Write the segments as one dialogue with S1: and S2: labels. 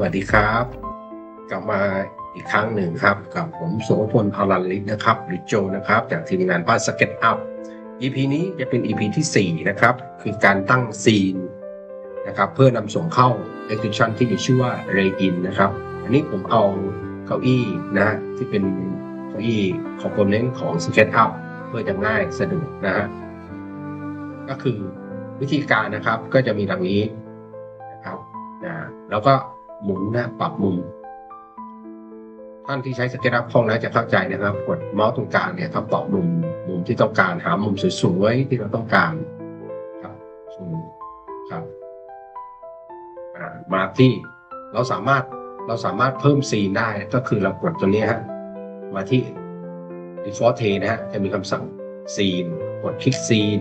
S1: วัสดีครับ กลับมาอีกครั้งหนึ่งครับ กับผมโสพลพารันลิศนะครับ หรือโจนะครับ จากทีมงานบ้านสเก็ตอัพ EP นี้จะเป็น EP ที่ 4 นะครับ คือการตั้งซีนนะครับ เพื่อนำส่งเข้า exhibition ที่มีชื่อว่า r a i n นะครับ อันนี้ผมเอาเก้าอี้นะที่เป็นเก้าอี้ของคอมเนนของ s k e t Up เพื่อจะง่ายสะดวกนะฮะก็คือวิธีการนะครับก็จะมีดังนี้นะครับนะแล้วก็ หมุนหนะปรับมุมท่านที่ใช้สเก็ตอัพคล่องแล้วจะเข้าใจนะครับ กดเมาส์ตรงกลางเนี่ยครับปรับมุมมุมที่ต้องการหามุมสวยๆที่เราต้องการครับอืมครับมาที่เราสามารถเราสามารถเพิ่มซีนได้ก็คือเรากดตัวนี้ฮะมาที่ default t นะฮะจะมีคำสั่งซีนกดคลิกซีน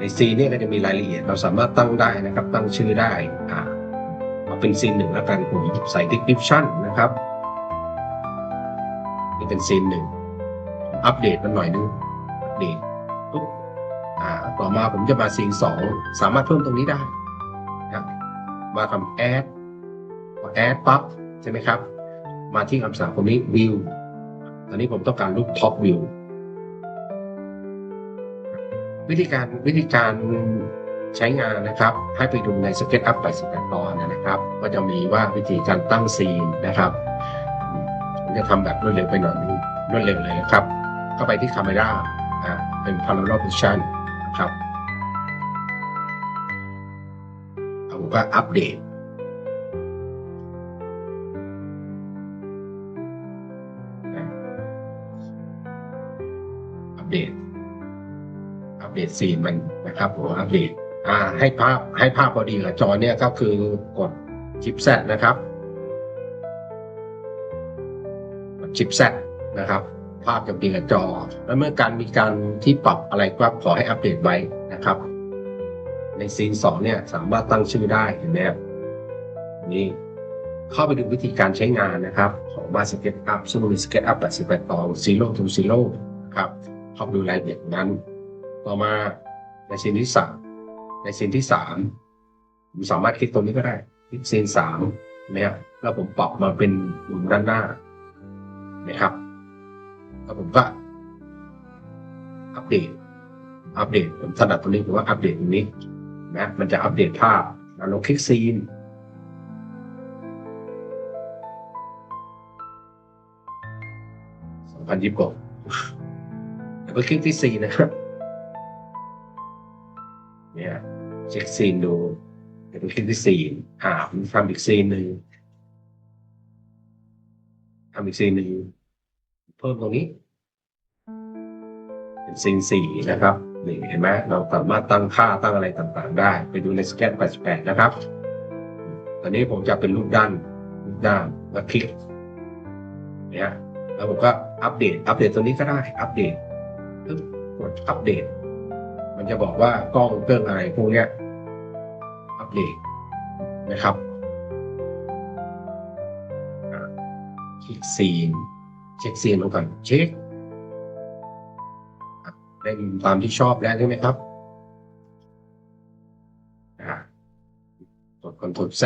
S1: ในซีนเนี่ยก็จะมีรายละเอียดเราสามารถตั้งได้นะครับ ตั้งชื่อได้อ่าเอาเป็นซีนหนึ่งแล้วกันผมใส่ description นะครับนี่เป็นซีนหนึ่งอัปเดตมันหน่อยนึงอัปเดตปุ๊บอ่าต่อมาผมจะมาซีนสองสามารถเพิ่มตรงนี้ได้นะครับมาทำ add พอ add ปั๊บใช่ไหมครับ มาที่คำสั่งตรงนี้ view ตอนนี้ผมต้องการรูป top view วิธีการวิธีการใช้งานนะครับ ให้ไปดูใน SketchUp 88ตอนนะครับ ก็จะมีว่าวิธีการตั้งซีนนะครับผมจะทำแบบรวดเร็วไปหน่อยนึงรวดเร็วเลยนะครับ เข้าไปที่คาเมราอ่าเป็น Parallel Position นะครับผมก็อัปเดต อัปเดตซีนมันนะครับผมอัปเดตอ่าให้ภาพให้ภาพพอดีกับจอเนี่ยก็คือกดชิปแซนะครับกดชิปแซนะครับภาพจะดีกับจอ แล้วเมื่อการมีการที่ปรับอะไรก็ขอให้อัปเดตไว้นะครับ ในซีนสองเนี่ยสามารถตั้งชื่อได้เห็นไหมครับนี่เข้าไปดูวิธีการใช้งานนะครับ ของมาสเก็ตอัพซึ่งมีสเก็ตอัพ88ตอน zero to zero นะครับเข้าไปดูรายละเอียดนั้น ต่อมาในซีนที่สามในซีนที่สามผมสามารถคลิกตรงนี้ก็ได้คลิกซีนสามนี่ยแล้วผมปรับมาเป็นมุมด้านหน้านะครับแล้วผมก็อัปเดต อัปเดตผมถนัดตรงนี้ผมว่าอัปเดตตรงนี้นะมันจะอัปเดตภาพแล้วเราคลิกซีนสองพันยี่สิบหกเดี๋ยวไปคลิกที่ซีนะครับ เนี่ยเช็คซีนดูเดี๋ยวไปคลิกที่ซีนอ่าผมทำอีกซีนหนึ่งทำอีกซีนหนึ่งเพิ่มตรงนี้ เป็นซีนสี่นะครับนี่เห็นไหมเราสามารถตั้งค่าตั้งอะไรต่างๆ ได้ ไปดูในสแกน88 นะครับ ตอนนี้ผมจะเป็นรูปด้านรูปด้านแล้วคลิกเนี่ยแล้วผมก็อัปเดต อัปเดตตัวนี้ก็ได้ อัปเดตกดอัปเดต มันจะบอกว่ากล้องเครื่องอะไรพวกเนี้ยอัปเดตนะครับอ่าคลิกซีนเช็คซีนมาก่อนเช็คได้มุมตามที่ชอบแล้วใช่ไหมครับกดคอนโทรลแซ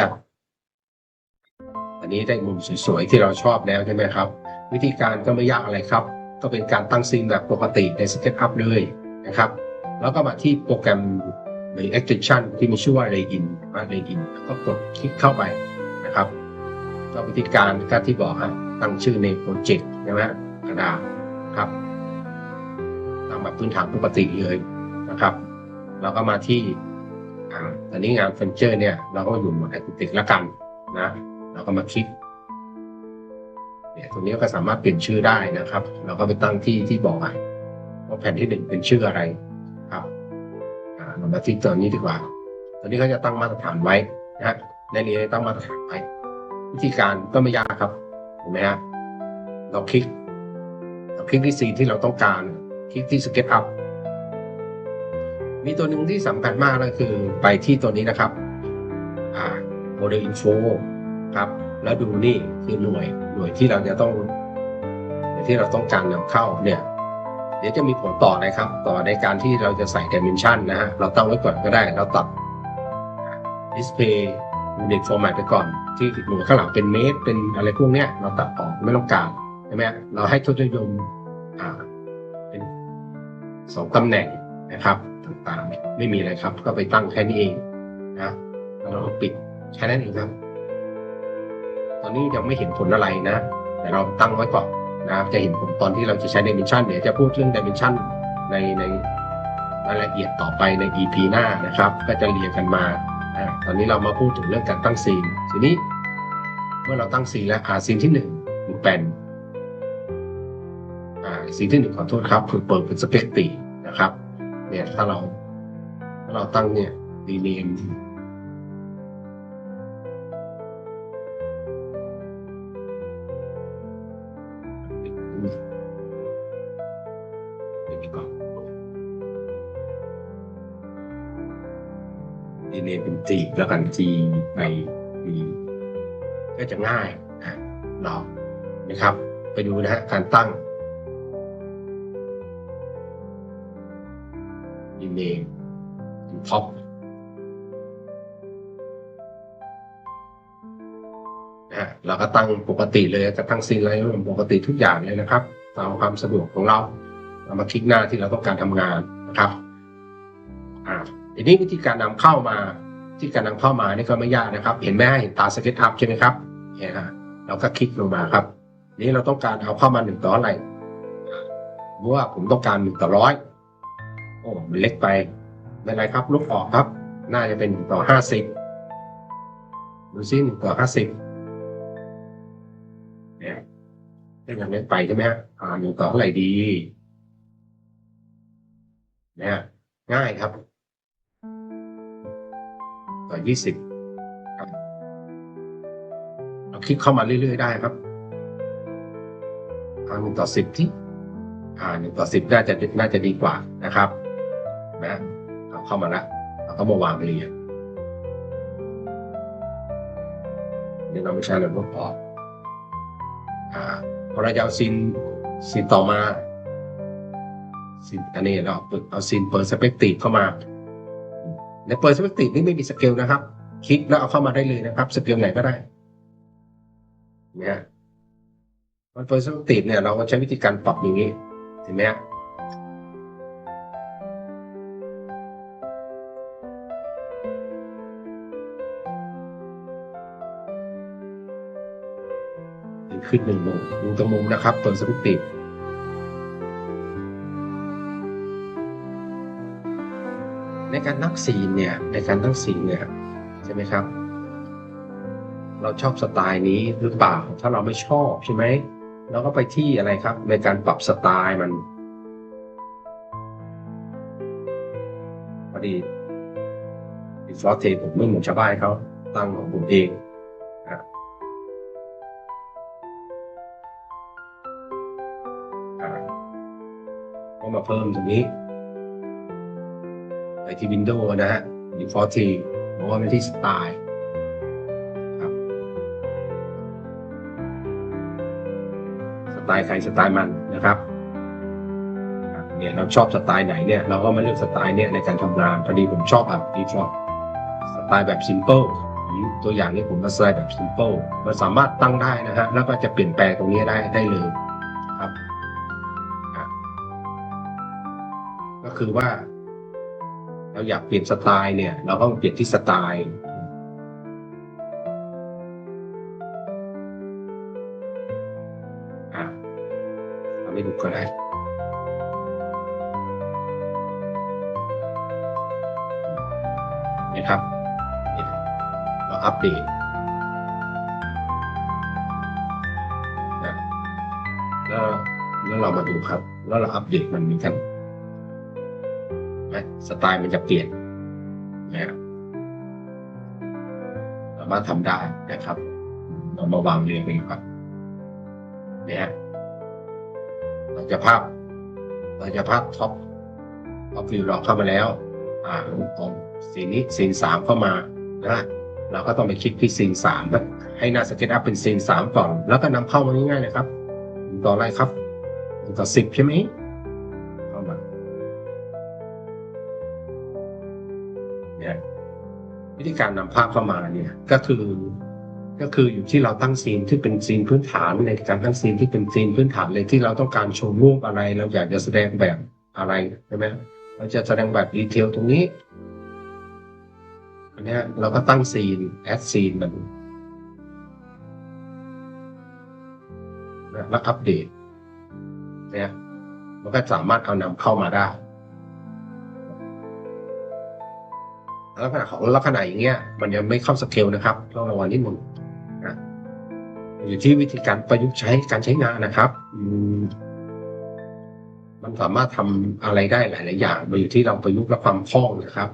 S1: อันนี้ได้มุมสวยๆที่เราชอบแล้วใช่ไหมครับ วิธีการก็ไม่ยากอะไรครับ ก็เป็นการตั้งซีนแบบปกติใน SketchUp เลยนะครับ แล้วก็มาที่โปรแกรมหรือ extension ที่มีชื่อว่า Rain ว่า Rain ก็กดคลิกเข้าไปนะครับก็วิธีการก็ที่บอกฮะตั้งชื่อในโปรเจกต์ใช่ไหมกระดาษครับตั้งแบบพื้นฐานปกติเลยนะครับ แล้วก็มาที่อตอนนี้งานเฟอร์นิเจอร์เนี่ยเราก็อยู่หมดแอคติกแล้วกันนะเราก็มาคลิกเนี่ยตรงนี้ก็สามารถเปลี่ยนชื่อได้นะครับ เราก็ไปตั้งที่ที่บอกอะว่าแผ่นที่หนึ่งเป็นชื่ออะไร เรามาที่ตัวนี้ดีกว่า ตัวนี้เขาจะตั้งมาตรฐานไว้นะฮะในนี้ตั้งมาตรฐานไว้ วิธีการก็ไม่ยากครับเห็นไหมฮะเราคลิกเราคลิกที่ซีนที่เราต้องการ คลิกที่ Sketch Up มีตัวหนึ่งที่สำคัญมากก็คือไปที่ตัวนี้นะครับอ่า Model Info ครับ แล้วดูนี่คือหน่วยหน่วยที่เราจะต้องที่เราต้องการนำเข้าเนี่ย ดี๋ยวจะมีผลต่อนะครับ ต่อในการที่เราจะใส่ dimension นะฮะเราตั้งไว้ก่อนก็ได้ เราตัด display unit format ไปก่อน ที่หน่วยข้างหลังเป็นเมตรเป็นอะไรพวกเนี้ย เราตัดออกไม่ต้องการใช่ไหมเราให้ทศนิยมอ่าเป็นสองตำแหน่งนะครับต่างๆไม่มีอะไรครับ ก็ไปตั้งแค่นี้เองนะแล้วเราปิดแค่นั้นเองครับ ตอนนี้ยังไม่เห็นผลอะไรนะ แต่เราตั้งไว้ก่อน นะครับจะเห็นผลตอนที่เราจะใช้ dimension เดี๋ยวจะพูดเรื่อง dimension ในในรายละเอียดต่อไปใน EP หน้านะครับ ก็จะเรียงกันมาอตอนนี้เรามาพูดถึงเรื่องการตั้งซีนทีนี้ เมื่อเราตั้งซีนแล้วอ่าซีนที่หนึ่งคือเป็นอ่าซีนที่หนึ่งขอโทษครับ คือเปิดเป็นสเปกตีนะครับ เนี่ยถ้าเราถ้าเราตั้งเนี่ย rename เดี๋ย วนี้ก่อน rename เป็น G แล้วกัน G ไป V ก็จะง่ายนะเรานะครับ ไปดูนะฮะการตั้ง rename เป็น top นะฮะเราก็ตั้งปกติเลยจะตั้งซีนอะไรปกติทุกอย่างเลยนะครับ ตามความสะดวกของเรา เรามาคลิกหน้าที่เราต้องการทำงานนะครับอ่าทีนี้วิธีการนำเข้ามา ที่การนำเข้ามานี่ก็ไม่ยากนะครับ เห็นไหมเห็นตาสเก็ตอัพใช่ไหมครับเนี่ยฮะเราก็คลิกลงมาครับนี้เราต้องการเอาเข้ามาหนึ่งต่ออะไรราะว่าผมต้องการหนึ่งต่อร้อยโอ้มันเล็กไปไม่เป็นไรครับลบออกครับ น่าจะเป็นหนึ่งต่อห้าสิบดูซิหนึ่งต่อห้าสิบเนี่ยได้ยังเล็กไปใช่ไหมฮะอ่าหนึ่งต่อเท่าไหร่ดี เนี่ยง่ายครับ ต่อยี่สิบครับเราคลิกเข้ามาเรื่อย ๆ ได้ครับอ่าหนึ่งต่อสิบที่อ่าหนึ่งต่อสิบน่าจะน่าจะดีกว่านะครับนะเอาเข้ามาแล้วเราก็มาวางเรียงนี่เราไม่ใช่เราลบออกอ่าพอเราจะเอาซินซินต่อมา ซินอันนี้เราเอาซินเปิดสเปกตีเข้ามาในเปิดสเปกตีนี่ไม่มีสเกลนะครับ คลิกแล้วเอาเข้ามาได้เลยนะครับ สเกลไหนก็ได้เนี่ยมันเปิดสเปกตีเนี่ยเราก็ใช้วิธีการปรับอย่างนี้เห็นไหมฮะขึ้นหนึ่งมุมดูตรงมุมนะครับ เปิดสเปกตี ในการตั้งซีนเนี่ยในการตั้งซีนเนี่ยใช่ไหมครับ เราชอบสไตล์นี้หรือเปล่าถ้าเราไม่ชอบใช่ไหมเราก็ไปที่อะไรครับ ในการปรับสไตล์มันพอดีดีฟลอตเทผมไม่เหมือนชาวบ้านเขาตั้งของผมเองอ่าก็มาเพิ่มตรงนี้ ไปที่ Windows นะฮะ Default ทีบอกว่าเป็นที่สไตล์ครับ สไตล์ใครสไตล์มันนะครับเนี่ยเราชอบสไตล์ไหนเนี่ยเราก็มาเลือกสไตล์เนี่ยในการทำงานพอดีผมชอบแบบ Default สไตล์แบบ Simple ตัวอย่างนี้ผมมาสไตล์แบบ Simple มันสามารถตั้งได้นะฮะแล้วก็จะเปลี่ยนแปลงตรงนี้ได้ได้เลยครับ ก็คือว่า เราอยากเปลี่ยนสไตล์เนี่ย เราก็เปลี่ยนที่สไตล์อ่ดูก็ได้นะครับ เราอัปเดตนะแล้วแล้วเรามาดูครับ แล้วเราอัปเดตมันเหมือนกัน นะสไตล์มันจะเปลี่ยนนะครับสามารถทำได้นะครับเรามาวางเรียงกันครับเนี่ยเราจะภาพเราจะภาพท็อปท็อปวิวเราเข้ามาแล้ว อ่าของซีนนี้ซีนสามเข้ามานะเราก็ต้องไปคลิกที่ซีนสามให้หน้าสเก็ตอัพเป็นซีนสามก่อน แล้วก็นำเข้ามาง่ายๆเลยครับ ต่ออะไรครับ ต่อสิบใช่ไหม วิธีการนำภาพเข้ามาเนี่ยก็คือ ก็คืออยู่ที่เราตั้งซีนที่เป็นซีนพื้นฐานในการตั้งซีนที่เป็นซีนพื้นฐานเลยที่เราต้องการโชว์รูปอะไร เราอยากจะแสดงแบบอะไรใช่ไหมเราจะแสดงแบบดีเทลตรงนี้อันนี้เราก็ตั้งซีนแอดซีนมันแล้วอัปเดตเนี่ยมันก็สามารถเอานำเข้ามาได้ ลักษณะของลักษณะอย่างเงี้ย มันยังไม่เข้าสเกลนะครับต้องระวังนิดนึงนะอยู่ที่วิธีการประยุกต์ใช้การใช้งานนะครับมันสามารถทำอะไรได้หลาย ๆ อย่างมันอยู่ที่เราประยุกต์และความคล่องนะครับ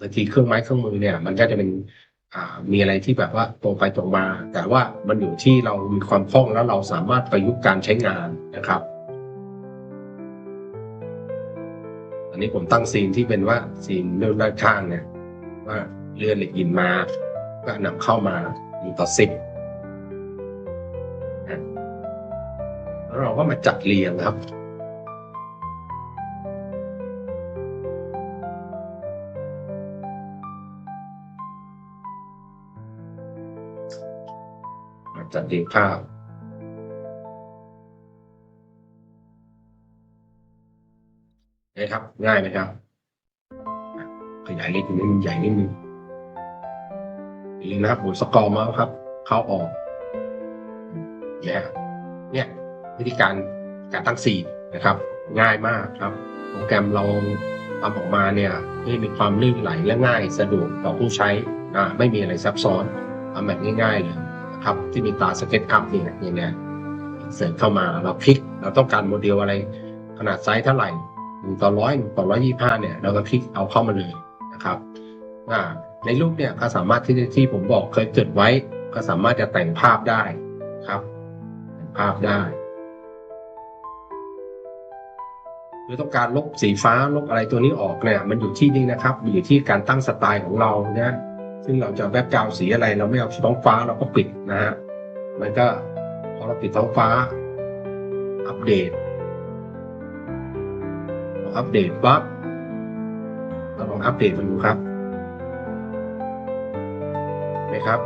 S1: บางทีเครื่องไม้เครื่องมือเนี่ย มันก็จะเป็นมีอะไรที่แบบว่าตรงไปตรงมา แต่ว่ามันอยู่ที่เรามีความคล่องแล้วเราสามารถประยุกต์การใช้งานนะครับ อันนี้ผมตั้งซีนที่เป็นว่าซีนเรื่องด้านข้างเนี่ย ว่าเลื่อนเหล็กยินมา ก็นำเข้ามาหนึ่งต่อสิบแล้วเราก็มาจัดเรียงครับมาจัดเรียงภาพนะครับ ง่ายไหมครับ ขยายเล็กนิดนึงใหญ่นิดนึงอย่าลืมนะครับหมุนสกอร์มาครับ เข้าออกเนี่ยเนี่ยวิธีการการตั้งซีนนะครับ ง่ายมากครับ โปรแกรมเราทำออกมาเนี่ยให้มีความลื่นไหลและง่ายสะดวกต่อผู้ใช้อ่าไม่มีอะไรซับซ้อนทำแบบง่ายๆเลยนะครับ ที่มีตาสเก็ตอัพเนี่ยอย่างเนี้ยเสริมเข้ามาเราคลิกเราต้องการโมเดลอะไร ขนาดไซส์เท่าไหร่หนึ่งต่อร้อยหนึ่งต่อร้อยยี่ห้าเนี่ย เราก็คลิกเอาเข้ามาเลย นะครับในรูปเนี่ยก็สามารถที่ที่ผมบอกเคยจดไว้ ก็สามารถจะแต่งภาพได้ครับแต่งภาพได้หรือต้องการลบสีฟ้าลบอะไรตัวนี้ออกเนี่ย มันอยู่ที่นี่นะครับ อยู่ที่การตั้งสไตล์ของเรานะซึ่งเราจะแบ็กกราวสีอะไร เราไม่เอาท้องฟ้าเราก็ปิดนะฮะมันก็พอเราปิดท้องฟ้า อัปเดตอัปเดตปั๊บ เราลองอัปเดตมันดูครับนไหมครับ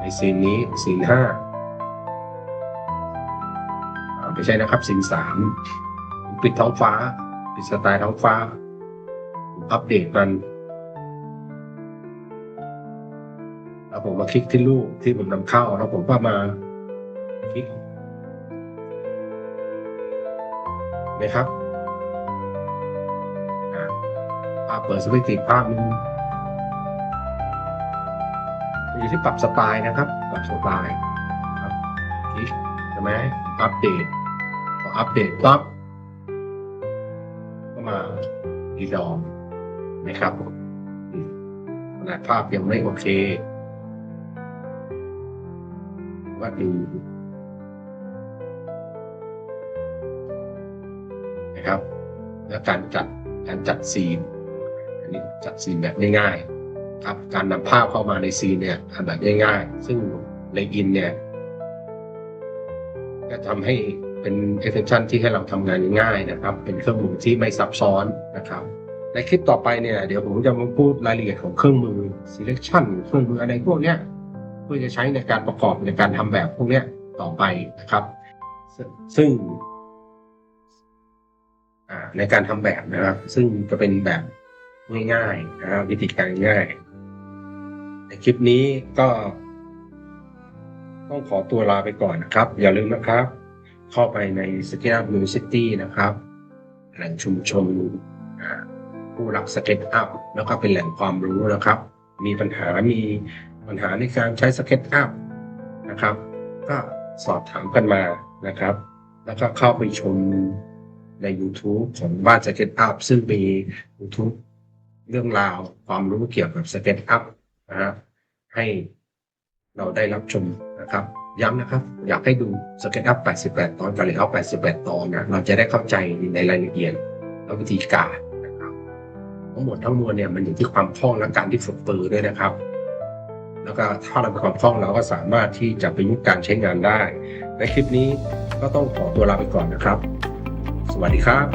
S1: ในซีนนี้ซีนห้าไม่ใช่นะครับซีนสามปิดท้องฟ้า ปิดสไตล์ท้องฟ้า อัปเดตมันแล้วผมมาคลิกที่รูปที่ผมนำเข้าแล้วผมก็มาคลิก ไหมครับอ่าภาพเปิดสวิตช์ติดภาพมันอยู่ที่ปรับสไตล์นะครับ ปรับสไตล์ครับคลิกใช่ไหมอัปเดตพออัปเดตปั๊บก็มาดีดอมนะครับขนาดภาพยังไม่โอเค ว่าดู นะครับ และการจัดการจัดซีนอันนี้จัดซีนแบบง่ายๆครับการนำภาพเข้ามาในซีนเนี่ยทำแบบง่ายๆ ซึ่งในอินเนี่ยก็ทำให้เป็น extension ที่ให้เราทำงานง่ายนะครับ เป็นเครื่องมือที่ไม่ซับซ้อนนะครับ ในคลิปต่อไปเนี่ยเดี๋ยวผมจะมาพูดรายละเอียดของเครื่องมือ selection เครื่องมืออะไรพวกเนี้ยเพื่อจะใช้ในการประกอบในการทำแบบพวกเนี้ยต่อไปนะครับ ซึ่ง ในการทำแบบนะครับ ซึ่งจะเป็นแบบง่ายๆนะครับวิธีการง่าย ในคลิปนี้ก็ ต้องขอตัวลาไปก่อนนะครับ อย่าลืมนะครับ เข้าไปใน s k e t Up University นะครับ แหล่งชุมชนผู้รักสเก็ตอัพแล้วก็เป็นแหล่งความรู้นะครับ มีปัญหามีปัญหาในการใช้สเก็ตอัพนะครับ ก็สอบถามกันมานะครับ แล้วก็เข้าไปชม ใน YouTube ของบ้าน Sketch Up ซึ่งมี YouTube เรื่องราวความรู้เกี่ยวกับ Sketch Up นะฮะให้เราได้รับชมนะครับ ย้ำนะครับ อยากให้ดู Sketch Up 88 ตอนกับ Layout 88 ตอนนะเราจะได้เข้าใจในรายละเอียดและวิธีการนะครับทั้งหมดทั้งมวลเนี่ยมันอยู่ที่ความคล่องและการที่ฝึกปือด้วยนะครับ แล้วก็ถ้าเรามีความคล่องเราก็สามารถที่จะประยุกต์การใช้งานได้ ในคลิปนี้ก็ต้องขอตัวลาไปก่อนนะครับ Guarijá,